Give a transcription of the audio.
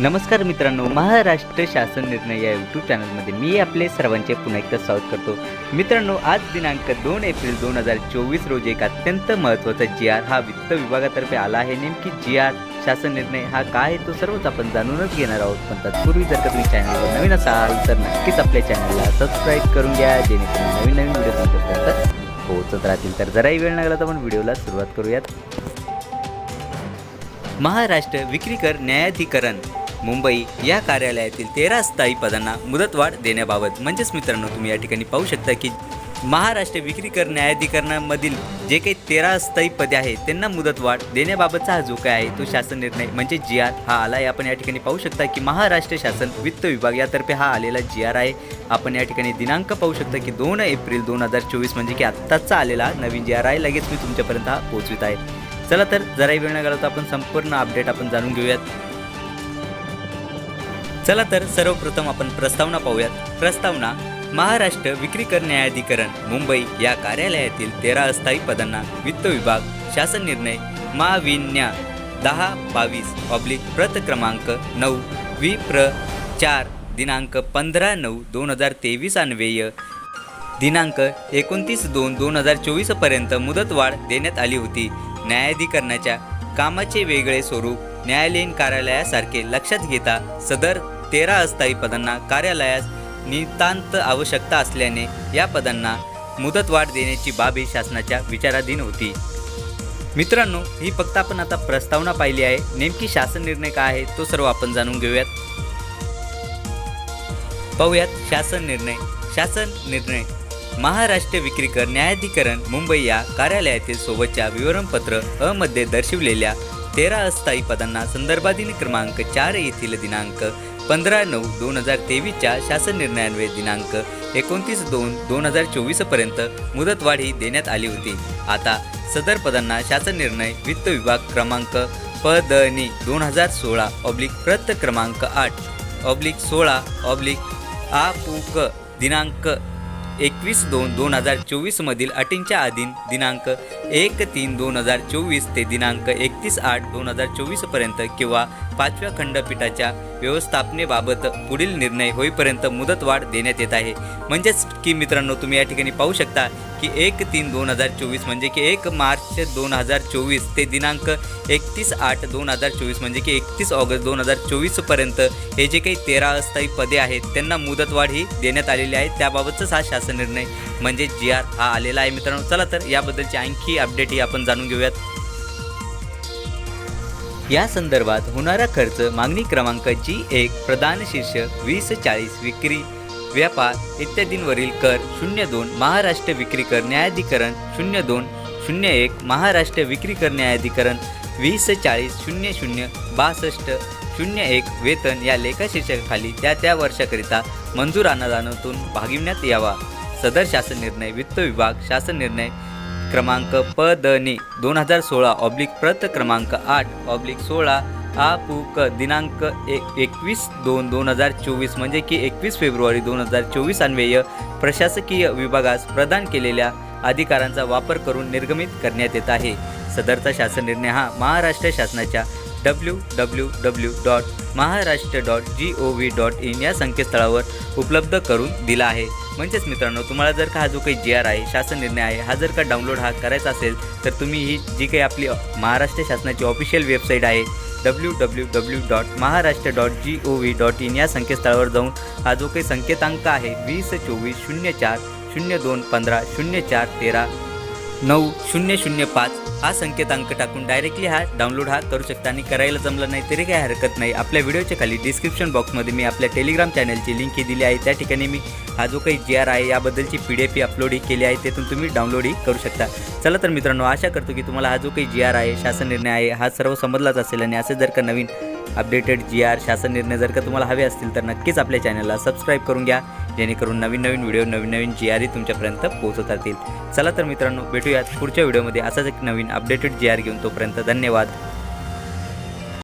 नमस्कार मित्रांनो महाराष्ट्र शासन निर्णय या यूट्यूब चॅनलमध्ये मी आपले सर्वांचे पुन्हा एकदा स्वागत करतो. मित्रांनो आज दिनांक दोन एप्रिल दोन हजार चोवीस रोजी एक अत्यंत महत्त्वाचा जी आर हा वित्त विभागातर्फे आला आहे. नेमकी जी आर शासन निर्णय हा काय आहे तो सर्वच आपण जाणूनच घेणार आहोत. पण तत्पूर्वी जर का तुम्ही चॅनलवर नवीन असाल तर नक्कीच आपल्या चॅनलला सबस्क्राईब करून घ्या जेणेकरून नवीन नवीन व्हिडिओ तुमच्यापर्यंत पोहोचत राहतील. तर जराही वेळ लागला तर आपण व्हिडिओला सुरुवात करूयात. महाराष्ट्र विक्रीकर न्यायाधिकरण मुंबई या कार्यालयातील तेरा स्थायी पदांना मुदतवाढ देण्याबाबत म्हणजेच मित्रांनो तुम्ही या ठिकाणी पाहू शकता की महाराष्ट्र विक्रीकर न्यायाधिकरणामधील जे काही तेरा स्थायी पदे आहेत त्यांना मुदतवाढ देण्याबाबतचा हा जो काय आहे तो शासन निर्णय म्हणजे जी आर हा आला आहे आपण या ठिकाणी पाहू शकता की महाराष्ट्र शासन वित्त विभाग यातर्फे हा आलेला जी आर आहे. आपण या ठिकाणी दिनांक पाहू शकता की दोन एप्रिल दोन हजार चोवीस म्हणजे की आत्ताचा आलेला नवीन जी आर आहे लगेच मी तुमच्यापर्यंत हा पोहोचवित आहे. चला तर जराही वेळ न घालवता आपण संपूर्ण अपडेट आपण जाणून घेऊयात. चला तर सर्वप्रथम आपण प्रस्तावना पाहूयात. प्रस्तावना महाराष्ट्र विक्रीकर न्यायाधिकरण मुंबई या कार्यालयातील तेरा अस्थायी पदांना वित्त विभाग शासन निर्णय महाविन्या दहा बावीस ऑब्लिक प्रत क्रमांक नऊ वि प्र चार दिनांक पंधरा नऊ दोन हजार तेवीस अन्वय दिनांक एकोणतीस दोन दोन हजार चोवीसपर्यंत मुदतवाढ देण्यात आली होती. न्यायाधिकरणाच्या कामाचे वेगळे स्वरूप न्यायालयीन कार्यालयासारखे लक्षात घेता सदर तेरा अस्थायी पदांना कार्यालयास नितांत आवश्यकता असल्याने या पदांना मुदतवाढ देण्याची बाबी शासनाच्या विचाराधीन होती. मित्रांनो ही फक्त आपण आता प्रस्तावना पाहिली आहे. नेमकी शासन निर्णय काय आहे तो सर्व आपण जाणून घेऊयात. पाहूयात शासन निर्णय. शासन निर्णय. महाराष्ट्र विक्रीकर न्यायाधिकरण मुंबई या कार्यालयातील सोबतच्या विवरणपत्र अमध्ये मध्ये दर्शविलेल्या तेरा अस्थायी पदांना संदर्भाधीन क्रमांक चार येथील दिनांक पंधरा नऊ दोन हजार तेवीसच्या शासन निर्णयान्वये दिनांक एकोणतीस दोन दोन हजार चोवीसपर्यंत मुदतवाढ ही देण्यात आली होती. आता सदर पदांना शासन निर्णय वित्त विभाग क्रमांक प द दोन हजार सोळा ऑब्लिक प्रत क्रमांक आठ ऑब्लिक सोळा ऑब्लिक आ क दिनांक एकवीस दोन दोन हजार चोवीसमधील अटींच्या अधीन दिनांक एक तीन दोन हजार चोवीस ते दिनांक एकतीस आठ दोन हजार चोवीसपर्यंत किंवा पाचव्या खंडपीठाच्या व्यवस्थापनेबाबत पुढील निर्णय होईपर्यंत मुदतवाढ देण्यात येत आहे. म्हणजेच की मित्रांनो तुम्ही या ठिकाणी पाहू शकता की एक तीन दोन हजार चोवीस म्हणजे की एक मार्च दोन हजार चोवीस ते दिनांक एकतीस आठ दोन हजार चोवीस म्हणजे की एकतीस ऑगस्ट दोन हजार चोवीसपर्यंत हे जे काही तेरा अस्थायी पदे आहेत त्यांना मुदतवाढ ही देण्यात आलेली आहे. त्याबाबतचाच हा शासन निर्णय म्हणजे जी आर हा आलेला आहे मित्रांनो. चला तर याबद्दलची आणखी अपडेट ही आपण जाणून घेऊयात. या संदर्भात होणारा खर्च मागणी क्रमांक जी एक प्रदान शीर्ष वीस चाळीस विक्री व्यापार इत्यादींवरील कर शून्य दोन महाराष्ट्र विक्री कर न्यायाधिकरण शून्य दोन शून्य एक महाराष्ट्र विक्री कर न्यायाधिकरण वीस चाळीस शून्य शून्य बासष्ट शून्य एक वेतन या लेखाशीर्षकाखाली त्या त्या वर्षाकरिता मंजूर अनुदानातून भागविण्यात यावा. सदर शासन निर्णय वित्त विभाग शासन निर्णय क्रमांक प द ने दोन हजार सोळा ऑब्लिक प्रत क्रमांक आठ ऑब्लिक सोळा हा पूक क दिनांक एक एकवीस दोन दोन हजार चोवीस म्हणजे की एकवीस फेब्रुवारी दोन हजार चोवीस अन्वय प्रशासकीय विभागास प्रदान केलेल्या अधिकारांचा वापर करून निर्गमित करण्यात येत आहे. सदरचा शासन निर्णय हा महाराष्ट्र शासनाच्या W W W dot Maharashtra dot G O V dot in या संकेतस्थळावर उपलब्ध करून दिला आहे. म्हणजेच मित्रांनो तुम्हाला जर का हा जो काही जी आर आहे शासन निर्णय आहे हा जर का डाउनलोड हा करायचा असेल तर तुम्ही ही जी काही आपली महाराष्ट्र शासनाची ऑफिशियल वेबसाईट आहे W W W dot Maharashtra dot G O V dot in या संकेतस्थळावर जाऊन हा जो काही संकेतांक आहे वीस चोवीस शून्य चार शून्य दोन पंधरा शून्य चार तेरा नऊ शून्य शून्य पाच हा संकेतांक टाकून डायरेक्टली हा डाउनलोड हा करू शकता आणि करायला जमलं नाही तरी काही हरकत नाही. आपल्या व्हिडिओच्या खाली डिस्क्रिप्शन बॉक्समध्ये मी आपल्या टेलिग्राम चॅनलची लिंक ही दिली आहे. त्या ठिकाणी मी हा जो काही जी आर आहे याबद्दलची पी डी एफ ही अपलोडही केली आहे. तेथून तुम्ही डाउनलोडही करू शकता. चला तर मित्रांनो आशा करतो की तुम्हाला हा जो काही जी आर आहे शासन निर्णय आहे हा सर्व समजलाच असेल आणि असे जर का नवीन अपडेटेड जी आर शासन निर्णय जर का तुम्हाला हवे असतील तर नक्कीच आपल्या चॅनलला सबस्क्राईब करून घ्या जेणेकरून नवीन नवीन व्हिडिओ नवीन नवीन जी आरही तुमच्यापर्यंत पोहोचत राहतील. चला तर मित्रांनो भेटूयात पुढच्या व्हिडिओमध्ये असाच एक नवीन अपडेटेड जी आर घेऊन तोपर्यंत धन्यवाद.